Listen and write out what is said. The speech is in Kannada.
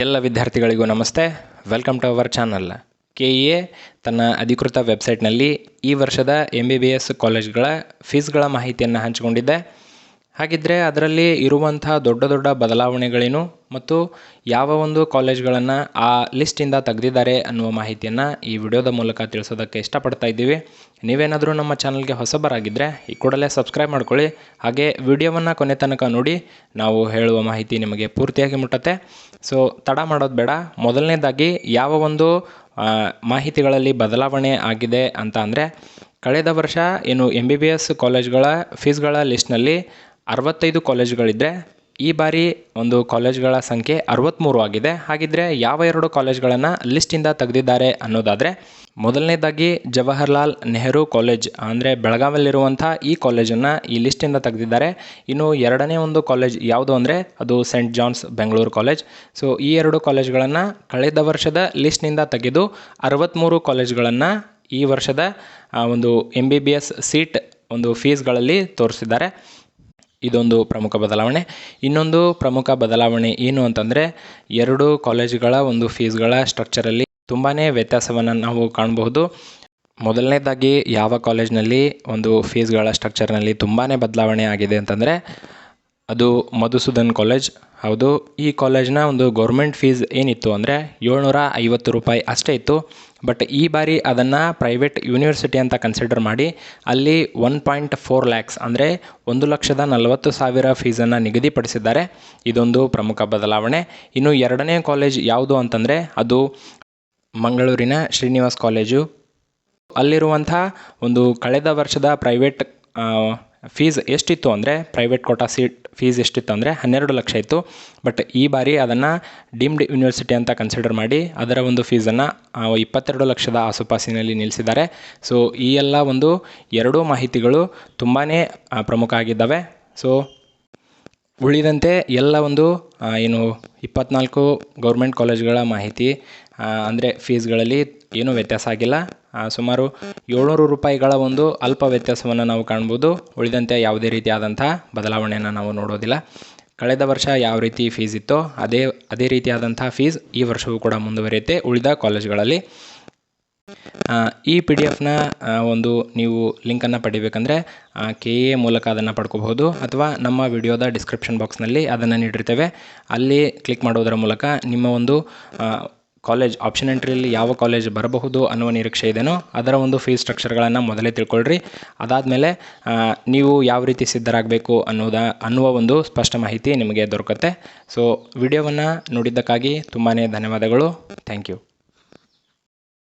ಎಲ್ಲ ವಿದ್ಯಾರ್ಥಿಗಳಿಗೂ ನಮಸ್ತೆ. Welcome to our channel K E A ತನ್ನ ಅಧಿಕೃತ ವೆಬ್ಸೈಟ್ನಲ್ಲಿ ಈ ವರ್ಷದ ಎಂ ಬಿ ಬಿ ಎಸ್ ಕಾಲೇಜ್ಗಳ ಫೀಸ್ಗಳ ಮಾಹಿತಿಯನ್ನು ಹಂಚಿಕೊಂಡಿದೆ ಹಾಗಿದ್ದರೆ ಅದರಲ್ಲಿ ಇರುವಂಥ ದೊಡ್ಡ ದೊಡ್ಡ ಬದಲಾವಣೆಗಳೇನು ಮತ್ತು ಯಾವ ಒಂದು ಕಾಲೇಜ್ಗಳನ್ನು ಆ ಲಿಸ್ಟಿಂದ ತೆಗೆದಿದ್ದಾರೆ ಅನ್ನುವ ಮಾಹಿತಿಯನ್ನು ಈ ವಿಡಿಯೋದ ಮೂಲಕ ತಿಳಿಸೋದಕ್ಕೆ ಇಷ್ಟಪಡ್ತಾ ಇದ್ದೀವಿ. ನೀವೇನಾದರೂ ನಮ್ಮ ಚಾನಲ್ಗೆ ಹೊಸಬರಾಗಿದ್ದರೆ ಈ ಕೂಡಲೇ ಸಬ್ಸ್ಕ್ರೈಬ್ ಮಾಡ್ಕೊಳ್ಳಿ. ಹಾಗೆ ವಿಡಿಯೋವನ್ನು ಕೊನೆ ತನಕ ನೋಡಿ, ನಾವು ಹೇಳುವ ಮಾಹಿತಿ ನಿಮಗೆ ಪೂರ್ತಿಯಾಗಿ ಮುಟ್ಟತ್ತೆ. ಸೊ ತಡ ಮಾಡೋದು ಬೇಡ. ಮೊದಲನೇದಾಗಿ ಯಾವ ಒಂದು ಮಾಹಿತಿಗಳಲ್ಲಿ ಬದಲಾವಣೆ ಆಗಿದೆ ಅಂತ ಅಂದರೆ, ಕಳೆದ ವರ್ಷ ಏನು ಎಂ ಬಿ ಬಿ ಎಸ್ ಕಾಲೇಜ್ಗಳ ಫೀಸ್ಗಳ ಲಿಸ್ಟ್ನಲ್ಲಿ ಅರವತ್ತೈದು ಕಾಲೇಜುಗಳಿದ್ದರೆ ಈ ಬಾರಿ ಒಂದು ಕಾಲೇಜ್ಗಳ ಸಂಖ್ಯೆ ಅರವತ್ತ್ಮೂರು ಆಗಿದೆ. ಹಾಗಿದ್ದರೆ ಯಾವ ಎರಡು ಕಾಲೇಜ್ಗಳನ್ನು ಲಿಸ್ಟಿಂದ ತೆಗೆದಿದ್ದಾರೆ ಅನ್ನೋದಾದರೆ ಮೊದಲನೇದಾಗಿ ಜವಾಹರ್ಲಾಲ್ ನೆಹರು ಕಾಲೇಜ್, ಅಂದರೆ ಬೆಳಗಾವಿಯಲ್ಲಿರುವಂಥ ಈ ಕಾಲೇಜನ್ನು ಈ ಲಿಸ್ಟಿಂದ ತೆಗೆದಿದ್ದಾರೆ. ಇನ್ನು ಎರಡನೇ ಒಂದು ಕಾಲೇಜ್ ಯಾವುದು ಅಂದರೆ ಅದು saint John's Bengaluru college. So, ಈ ಎರಡು ಕಾಲೇಜ್ಗಳನ್ನು ಕಳೆದ ವರ್ಷದ ಲಿಸ್ಟ್ನಿಂದ ತೆಗೆದು ಅರವತ್ತ್ಮೂರು ಕಾಲೇಜ್ಗಳನ್ನು ಈ ವರ್ಷದ ಒಂದು M B B S seat ಒಂದು ಫೀಸ್ಗಳಲ್ಲಿ ತೋರಿಸಿದ್ದಾರೆ. ಇದೊಂದು ಪ್ರಮುಖ ಬದಲಾವಣೆ. ಇನ್ನೊಂದು ಪ್ರಮುಖ ಬದಲಾವಣೆ ಏನು ಅಂತಂದರೆ, ಎರಡು ಕಾಲೇಜುಗಳ ಒಂದು ಫೀಸ್ಗಳ ಸ್ಟ್ರಕ್ಚರಲ್ಲಿ ತುಂಬಾ ವ್ಯತ್ಯಾಸವನ್ನು ನಾವು ಕಾಣಬಹುದು. ಮೊದಲನೇದಾಗಿ ಯಾವ ಕಾಲೇಜ್ನಲ್ಲಿ ಒಂದು ಫೀಸ್ಗಳ ಸ್ಟ್ರಕ್ಚರ್ನಲ್ಲಿ ತುಂಬಾ ಬದಲಾವಣೆ ಆಗಿದೆ ಅಂತಂದರೆ, ಅದು ಮಧುಸೂದನ್ ಕಾಲೇಜ್. ಹೌದು, ಈ ಕಾಲೇಜ್ನ ಒಂದು ಗೌರ್ಮೆಂಟ್ ಫೀಸ್ ಏನಿತ್ತು ಅಂದರೆ ಏಳ್ನೂರ ರೂಪಾಯಿ ಅಷ್ಟೇ ಇತ್ತು. ಬಟ್ ಈ ಬಾರಿ ಅದನ್ನು ಪ್ರೈವೇಟ್ ಯೂನಿವರ್ಸಿಟಿ ಅಂತ ಕನ್ಸಿಡರ್ ಮಾಡಿ, ಅಲ್ಲಿ ಒನ್ ಪಾಯಿಂಟ್ ಫೋರ್ ಲ್ಯಾಕ್ಸ್ ಅಂದರೆ ಒಂದು ಲಕ್ಷದ ನಲವತ್ತು ಸಾವಿರ ಫೀಸನ್ನು ನಿಗದಿಪಡಿಸಿದ್ದಾರೆ. ಇದೊಂದು ಪ್ರಮುಖ ಬದಲಾವಣೆ. ಇನ್ನು ಎರಡನೇ ಕಾಲೇಜ್ ಯಾವುದು ಅಂತಂದರೆ, ಅದು ಮಂಗಳೂರಿನ ಶ್ರೀನಿವಾಸ್ ಕಾಲೇಜು ಅಲ್ಲಿರುವಂಥ ಒಂದು ಕಳೆದ ವರ್ಷದ ಪ್ರೈವೇಟ್ ಫೀಸ್ ಎಷ್ಟಿತ್ತು ಅಂದರೆ ಪ್ರೈವೇಟ್ ಕೋಟಾ ಸೀಟ್ ಫೀಸ್ ಎಷ್ಟಿತ್ತು ಅಂದರೆ ಹನ್ನೆರಡು ಲಕ್ಷ ಇತ್ತು. ಬಟ್ ಈ ಬಾರಿ ಅದನ್ನು ಡೀಮ್ಡ್ ಯೂನಿವರ್ಸಿಟಿ ಅಂತ ಕನ್ಸಿಡರ್ ಮಾಡಿ ಅದರ ಒಂದು ಫೀಸನ್ನು ಇಪ್ಪತ್ತೆರಡು ಲಕ್ಷದ ಆಸುಪಾಸಿನಲ್ಲಿ ನಿಲ್ಲಿಸಿದ್ದಾರೆ ಸೊ ಈ ಎಲ್ಲ ಒಂದು ಎರಡೂ ಮಾಹಿತಿಗಳು ತುಂಬಾ ಪ್ರಮುಖ ಆಗಿದ್ದಾವೆ. ಸೊ ಉಳಿದಂತೆ ಎಲ್ಲ ಒಂದು ಏನು ಇಪ್ಪತ್ನಾಲ್ಕು ಗೌರ್ಮೆಂಟ್ ಕಾಲೇಜ್ಗಳ ಮಾಹಿತಿ ಅಂದರೆ ಫೀಸ್ಗಳಲ್ಲಿ ಏನೂ ವ್ಯತ್ಯಾಸ ಆಗಿಲ್ಲ. ಸುಮಾರು ಏಳ್ನೂರು ರೂಪಾಯಿಗಳ ಒಂದು ಅಲ್ಪ ವ್ಯತ್ಯಾಸವನ್ನು ನಾವು ಕಾಣ್ಬೋದು. ಉಳಿದಂತೆ ಯಾವುದೇ ರೀತಿಯಾದಂಥ ಬದಲಾವಣೆಯನ್ನು ನಾವು ನೋಡೋದಿಲ್ಲ. ಕಳೆದ ವರ್ಷ ಯಾವ ರೀತಿ ಫೀಸ್ ಇತ್ತೋ ಅದೇ ಅದೇ ರೀತಿಯಾದಂಥ ಫೀಸ್ ಈ ವರ್ಷವೂ ಕೂಡ ಮುಂದುವರಿಯುತ್ತೆ ಉಳಿದ ಕಾಲೇಜುಗಳಲ್ಲಿ. ಈ ಪಿ ಡಿ ಎಫ್ನ ಒಂದು ನೀವು ಲಿಂಕನ್ನು ಪಡಿಬೇಕಂದ್ರೆ ಕೆ ಎ ಮೂಲಕ ಅದನ್ನು ಪಡ್ಕೋಬಹುದು ಅಥವಾ ನಮ್ಮ ವಿಡಿಯೋದ ಡಿಸ್ಕ್ರಿಪ್ಷನ್ ಬಾಕ್ಸ್ನಲ್ಲಿ ಅದನ್ನು ನೀಡಿರ್ತೇವೆ. ಅಲ್ಲಿ ಕ್ಲಿಕ್ ಮಾಡೋದರ ಮೂಲಕ ನಿಮ್ಮ ಒಂದು ಕಾಲೇಜ್ ಆಪ್ಷನ್ ಎಂಟ್ರಿಯಲ್ಲಿ ಯಾವ ಕಾಲೇಜ್ ಬರಬಹುದು ಅನ್ನುವ ನಿರೀಕ್ಷೆ ಇದೆಯೋ ಅದರ ಒಂದು ಫೀಸ್ ಸ್ಟ್ರಕ್ಚರ್ಗಳನ್ನು ಮೊದಲೇ ತಿಳ್ಕೊಳ್ರಿ. ಅದಾದಮೇಲೆ ನೀವು ಯಾವ ರೀತಿ ಸಿದ್ಧರಾಗಬೇಕು ಅನ್ನೋದ, ಅನ್ನುವ ಒಂದು ಸ್ಪಷ್ಟ ಮಾಹಿತಿ ನಿಮಗೆ ದೊರಕುತ್ತೆ. ಸೊ ವಿಡಿಯೋವನ್ನು ನೋಡಿದ್ದಕ್ಕಾಗಿ ತುಂಬಾ ಧನ್ಯವಾದಗಳು. Thank you